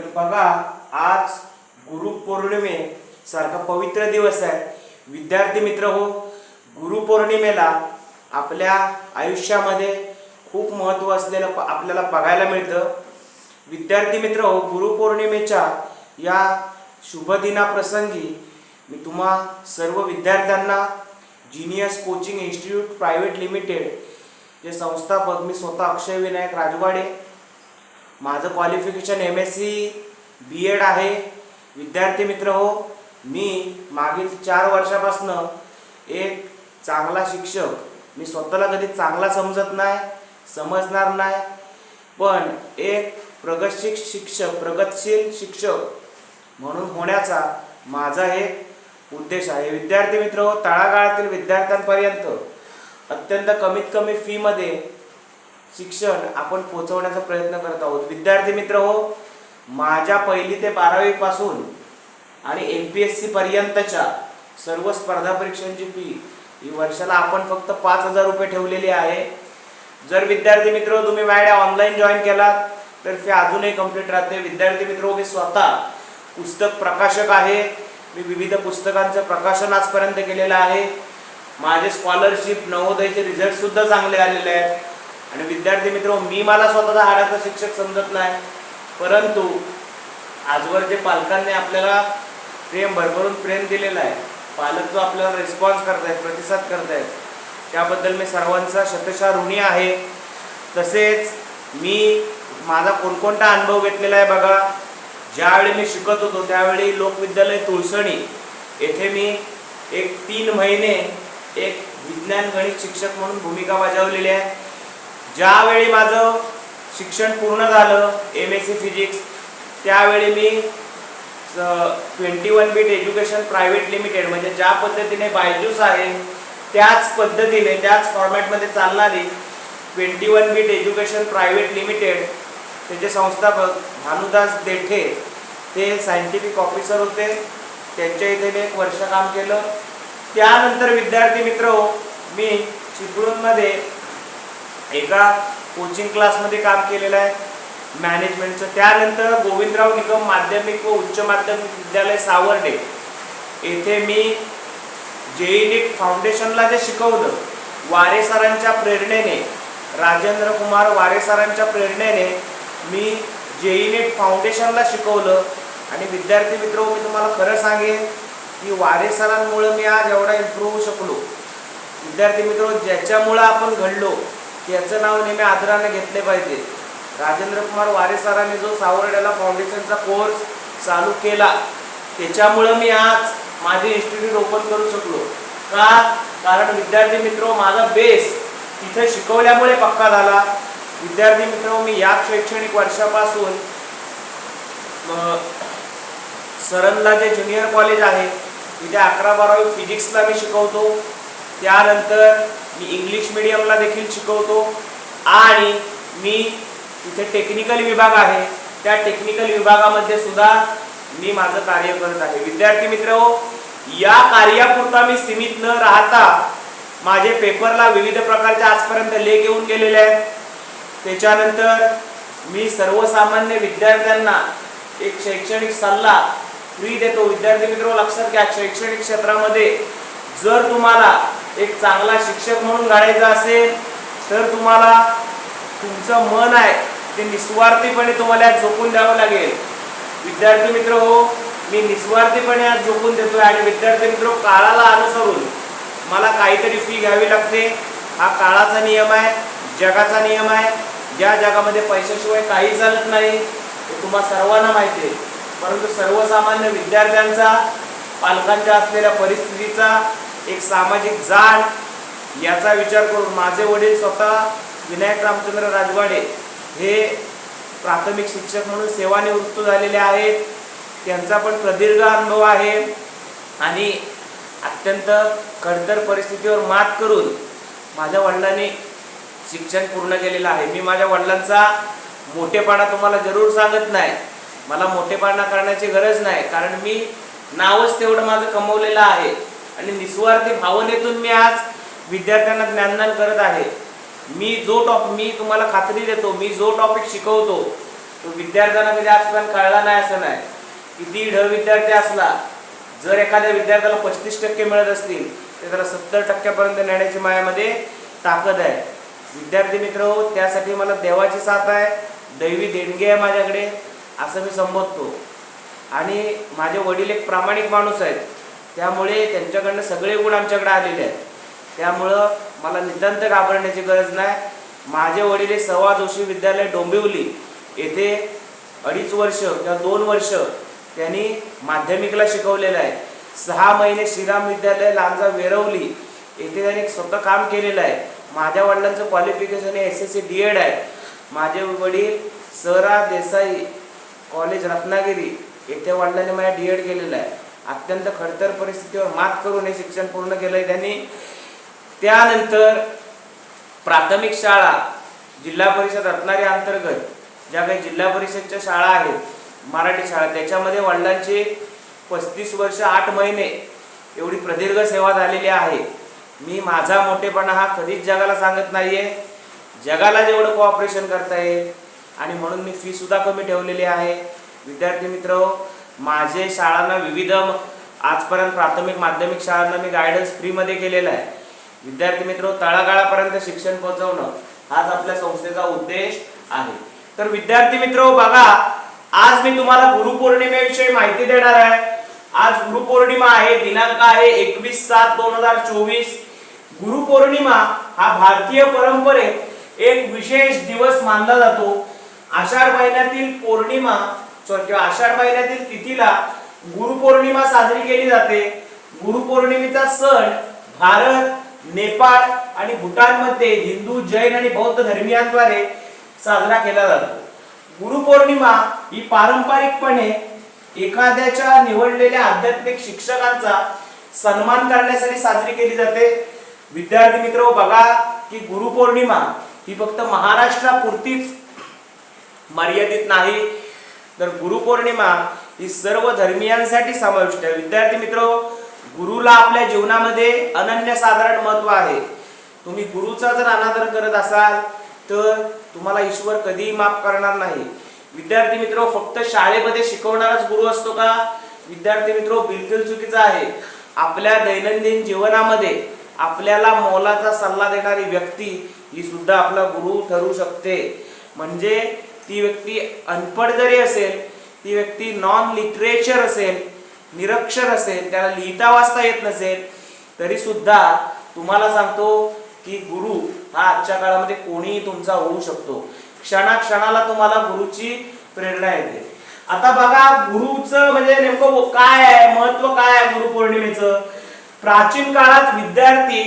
तर बघा आज गुरुपौर्णिमे सारखा पवित्र दिवस आहे. विद्यार्थी मित्र हो गुरुपौर्णिमेला आपल्या आयुष्यामध्ये खूप महत्त्व असलेलं प- आपल्याला बघायला मिळतं. विद्यार्थी मित्र हो गुरुपौर्णिमेच्या या शुभदिनाप्रसंगी मी तुम्हा सर्व विद्यार्थ्यांना genius coaching institute private limited जे संस्थापक मी स्वतः अक्षय विनायक राजवाडे माझं qualification M S C B Ed आहे. विद्यार्थी मित्र हो मी मागील चार वर्षापासनं एक चांगला शिक्षक. मी स्वतःला कधी चांगला समजत नाही समजणार नाही. पण एक प्रगतशील शिक्षक प्रगतशील शिक्षक म्हणून होण्याचा माझा एक उद्देश आहे. विद्यार्थी मित्र हो तळागाळातील विद्यार्थ्यांपर्यंत अत्यंत कमीत कमी फीमध्ये शिक्षण आपण पोहोचवण्याचा प्रयत्न करत आहोत. विद्यार्थी मित्र हो माझ्या पहिली ते बारावीपासून आणि एम पी एस सी पर्यंतच्या सर्व स्पर्धा परीक्षांची फी ही वर्षाला आपण फक्त पाच हजार रुपये ठेवलेली आहे. जर विद्यार्थी मित्र हो, तुम्ही माझ्या ऑनलाईन जॉईन केलात तर फी अजूनही कंप्लीट राहते. विद्यार्थी मित्र हो, मी स्वतः पुस्तक प्रकाशक आहे. मी विविध पुस्तकांचं प्रकाशन आजपर्यंत केलेलं आहे. माझे स्कॉलरशिप नवोदयचे रिझल्ट सुद्धा चांगले आलेले आहेत. आणि विद्यार्थी मित्र मी मला स्वतःचा हाडाचा शिक्षक समजत नाही. परंतु आजवर जे पालकांनी आपल्याला प्रेम भरभरून प्रेम दिलेला आहे पालक जो आपल्याला रिस्पॉन्स करतायत प्रतिसाद करतायत त्याबद्दल मी सर्वांचा शतशा ऋणी आहे. तसेच मी माझा कोणकोणता अनुभव घेतलेला आहे बघा. ज्यावेळी मी शिकत होतो त्यावेळी लोकविद्यालय तुळसणी येथे मी एक तीन महिने एक विज्ञान गणित शिक्षक म्हणून भूमिका बजावलेली आहे. ज्यावेळी माझं शिक्षण पूर्ण झालं एम एस सी फिजिक्स त्यावेळी मी twenty one beat education private limited म्हणजे ज्या पद्धतीने बायजूस आहे त्याच पद्धतीने त्याच फॉर्मॅटमध्ये चालणारी twenty one beat education private limited त्याचे संस्थापक भानुदास देठे ते सायंटिफिक ऑफिसर होते. त्यांच्या इथे मी एक वर्ष काम केलं. त्यानंतर विद्यार्थी मित्र मी चिपळूणमध्ये एका कोचिंग क्लासमध्ये काम केलेलं आहे. मॅनेजमेंटचं त्यानंतर गोविंदराव निगम माध्यमिक व उच्च माध्यमिक विद्यालय सावर्डे. येथे मी जेई नीट फाउंडेशनला जे शिकवलं वारे सरांच्या प्रेरणेने राजेंद्र कुमार वारे सरांच्या प्रेरणेने मी जेई नीट फाउंडेशनला शिकवलं. आणि विद्यार्थी मित्र मी तुम्हाला खरं सांगेन की वारे सरांमुळं मी आज एवढा इम्प्रूव्ह शकलो. विद्यार्थी मित्र ज्याच्यामुळं आपण घडलो याचं नाव नेहमी आदराने घेतले पाहिजे. राजेंद्र कुमार वारे सरांनी जो सावर्ड्याला फाउंडेशनचा कोर्स चालू केला त्याच्यामुळं मी आज माझे इन्स्टिट्यूट ओपन करू शकलो. का? कारण विद्यार्थी मित्र माझा बेस तिथे शिकवल्यामुळे पक्का झाला. विद्यार्थी मित्र मी या शैक्षणिक वर्षापासून सरनला जे ज्युनियर कॉलेज आहे तिथे अकरा बारावी फिजिक्सला मी शिकवतो. त्यानंतर मी इंग्लिश मिडियमला देखील शिकवतो. आणि मी तिथे टेक्निकल विभाग आहे. त्या टेक्निकल विभागामध्ये सुद्धा मी माझं कार्य करत आहे. विद्यार्थी मित्र या कार्यापुरता मी सीमित न राहता माझे पेपरला विविध प्रकारचे आजपर्यंत लेख येऊन गेलेले आहेत. त्याच्यानंतर मी सर्वसामान्य विद्यार्थ्यांना एक शैक्षणिक सल्ला फ्री देतो. विद्यार्थी मित्र लक्षात घ्या शैक्षणिक क्षेत्रामध्ये जर तुम्हाला एक चांगला शिक्षक म्हणून घडायचं असेल तर तुम्हाला तुमचं मन आहे ते निस्वार्थीपणे तुम्हाला यात झोपून द्यावं लागेल. विद्यार्थी मित्र हो मी निस्वार्थीपणे आज झोपून देतोय आणि विद्यार्थी मित्र हो, काळाला अनुसरून मला काहीतरी फी घ्यावी लागते. हा काळाचा नियम आहे जगाचा नियम आहे. ज्या जगामध्ये पैशाशिवाय काही चालत नाही हे तुम्हा सर्वांना माहिती आहे. परंतु सर्वसामान्य विद्यार्थ्यांचा पालकांच्या असलेल्या परिस्थितीचा एक सामाजिक जाण याचा विचार करून माझे वडील स्वतः विनायक रामचंद्र राजवाडे हे प्राथमिक शिक्षक म्हणून सेवानिवृत्त झालेले आहेत. त्यांचा पण प्रदीर्घ अनुभव आहे. आणि अत्यंत खडतर परिस्थितीवर मात करून माझ्या वडिलांनी शिक्षण पूर्ण केलेलं आहे. मी माझ्या वडिलांचा मोठेपणा तुम्हाला जरूर सांगत नाही. मला मोठेपणा करण्याची गरज नाही. कारण मी नावच तेवढं माझं कमवलेलं आहे. आणि निस्वार्थी भावनेतून मी आज विद्यार्थ्यांना ज्ञानदान करत आहे. मी जो टॉप मी तुम्हाला खात्री देतो मी जो टॉपिक शिकवतो तो विद्यार्थ्यांना कधी आजपर्यंत कळला नाही असं नाही. किती ढ विद्यार्थी असला जर एखाद्या विद्यार्थ्याला पस्तीस टक्के मिळत असतील तर त्याला सत्तर टक्क्यापर्यंत नेण्याची मायामध्ये ताकद आहे. विद्यार्थी मित्र हो त्यासाठी मला देवाची साथ आहे दैवी देणगी आहे माझ्याकडे असं मी संबोधतो. आणि माझे वडील एक प्रामाणिक माणूस आहेत. त्यामुळे त्यांच्याकडनं सगळे गुण आमच्याकडे आलेले आहेत. त्यामुळं मला नितांत घाबरण्याची गरज नाही. माझे वडील हे सवा जोशी विद्यालय डोंबिवली येथे अडीच वर्ष किंवा दोन वर्ष त्यांनी माध्यमिकला शिकवलेलं आहे. सहा महिने श्रीराम विद्यालय लांजा वेरवली येथे त्यांनी स्वतः काम केलेलं आहे. माझ्या वडिलांचं क्वालिफिकेशन हे S S C D Ed आहे. माझे वडील सरा देसाई कॉलेज रत्नागिरी येथे वडिलांनी माझ्या डी एड केलेलं आहे. अत्यंत खडतर परिस्थितीवर मात करून हे शिक्षण पूर्ण केलं आहे त्यांनी. त्यानंतर प्राथमिक शाळा जिल्हा परिषद रत्नागिरी अंतर्गत ज्या काही जिल्हा परिषदच्या शाळा आहेत मराठी शाळा त्याच्यामध्ये वडिलांची पस्तीस वर्ष आठ महिने एवढी प्रदीर्घ सेवा झालेली आहे. मी माझा मोठेपणा हा कधीच जगाला सांगत नाहीये. जगाला जेवढं कोऑपरेशन करता येईल आणि म्हणून मी फी सुद्धा कमी ठेवलेली आहे. विद्यार्थी मित्र माझे शाळांना विविध आजपर्यंत प्राथमिक माध्यमिक शाळांना मी गायडन्स फ्रीमध्ये केलेला आहे. विद्यार्थी मित्र तळागाळापर्यंत शिक्षण पोहोचवणं हाच आपल्या संस्थेचा उद्देश आहे. तर विद्यार्थी मित्र बघा आज मी तुम्हाला गुरुपौर्णिमेविषयी माहिती देणार आहे. आज गुरुपौर्णिमा आहे दिनांक आहे एकवीस सात दोन हजार चोवीस. गुरुपौर्णिमा हा भारतीय परंपरेत एक विशेष दिवस मानला जातो. आषाढ महिन्यातील पौर्णिमा किंवा आषाढ महिन्यातील तिथीला गुरुपौर्णिमा साजरी केली जाते. गुरुपौर्णिमेचा सण भारत नेपाळ आणि भूटानमध्ये हिंदू जैन आणि बौद्ध धर्मियांद्वारे साजरा केला जातो. गुरुपौर्णिमा ही पारंपरिकपणे एखाद्याच्या निवडलेल्या आध्यात्मिक शिक्षकांचा सन्मान करण्यासाठी साजरी केली जाते. विद्यार्थी मित्र बघा की गुरुपौर्णिमा ही फक्त महाराष्ट्रापुरतीच मर्यादित नाही. तर गुरुपौर्णिमा ही सर्व धर्मियांसाठी समाविष्ट आहे. विद्यार्थी मित्र गुरुला आपल्या जीवनामध्ये अनन्यसाधारण महत्त्व आहे. तुम्ही गुरुचा जर अनादर करत असाल तर तुम्हाला ईश्वर कधीही माफ करणार नाही. विद्यार्थी मित्र फक्त शाळेमध्ये शिकवणाराच गुरु असतो का? विद्यार्थी मित्र बिलकुल चुकीचा आहे. आपल्या दैनंदिन जीवनामध्ये आपल्याला मोलाचा सल्ला देणारी व्यक्ती ही सुद्धा आपला गुरु ठरू शकते. म्हणजे ती व्यक्ती अनपढ जरी असेल ती व्यक्ती नॉन लिटरेचर असेल निरक्षर असेल त्याला लिहिता वाचता येत नसेल तरी सुद्धा तुम्हाला सांगतो की गुरु हा आजच्या काळामध्ये कोणीही तुमचा होऊ शकतो. क्षणाक्षणाला तुम्हाला गुरुची प्रेरणा येते. आता बघा गुरुचं म्हणजे नेमकं काय आहे? महत्त्व काय आहे गुरुपौर्णिमेचं? प्राचीन काळात विद्यार्थी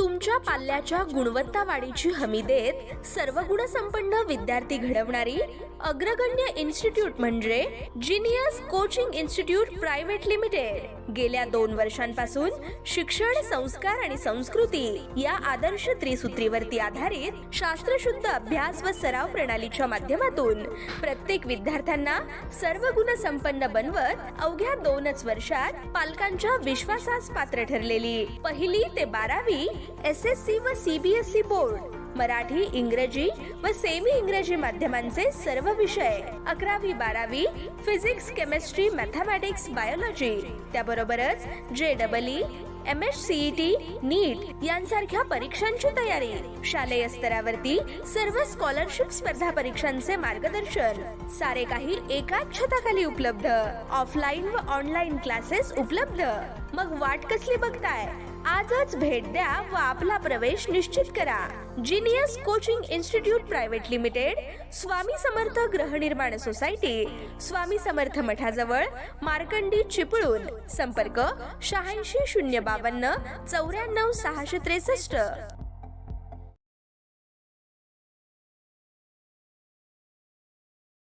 तुमच्या पाल्याच्या गुणवत्ता वाढीची हमी देत सर्व गुणसंपन्न विद्यार्थी घडवणारी अग्रगण्य इन्स्टिट्यूट म्हणजे genius coaching institute private limited. गेल्या दोन वर्षांपासून शिक्षण संस्कार आणि संस्कृती या आदर्श त्रिसूत्रीवरती आधारित शास्त्रशुद्ध अभ्यास व सराव प्रणालीच्या माध्यमातून प्रत्येक विद्यार्थ्यांना सर्व गुणसंपन्न बनवत अवघ्या दोनच वर्षात पालकांच्या विश्वासास पात्र ठरलेली पहिली ते बारावी एस एस सी व सीबीएसई बोर्ड. मराठी इंग्रजी व सेमी इंग्रजी माध्यमांचे सर्व विषय. अकरावी बारावी फिजिक्स केमिस्ट्री मॅथमॅटिक्स बायोलॉजी त्याबरोबरच जे double E M S CET NEET यांसारख्या परीक्षांची तयारी. शालेय स्तरावरती सर्व स्कॉलरशिप स्पर्धा परीक्षांचे मार्गदर्शन. सारे काही एकाच छताखाली उपलब्ध. ऑफलाईन व ऑनलाईन क्लासेस उपलब्ध. मग वाट कसली बघताय? आजच भेट द्या व आपला प्रवेश निश्चित करा. Genius coaching institute private limited Swami Samarth गृहनिर्माण सोसायटी स्वामी समर्थ मठाजवळ मार्कंडी चिपळूण. संपर्क शहाऐंशी शून्य बावन्न चौऱ्याण्णव सहाशे त्रेसष्ट.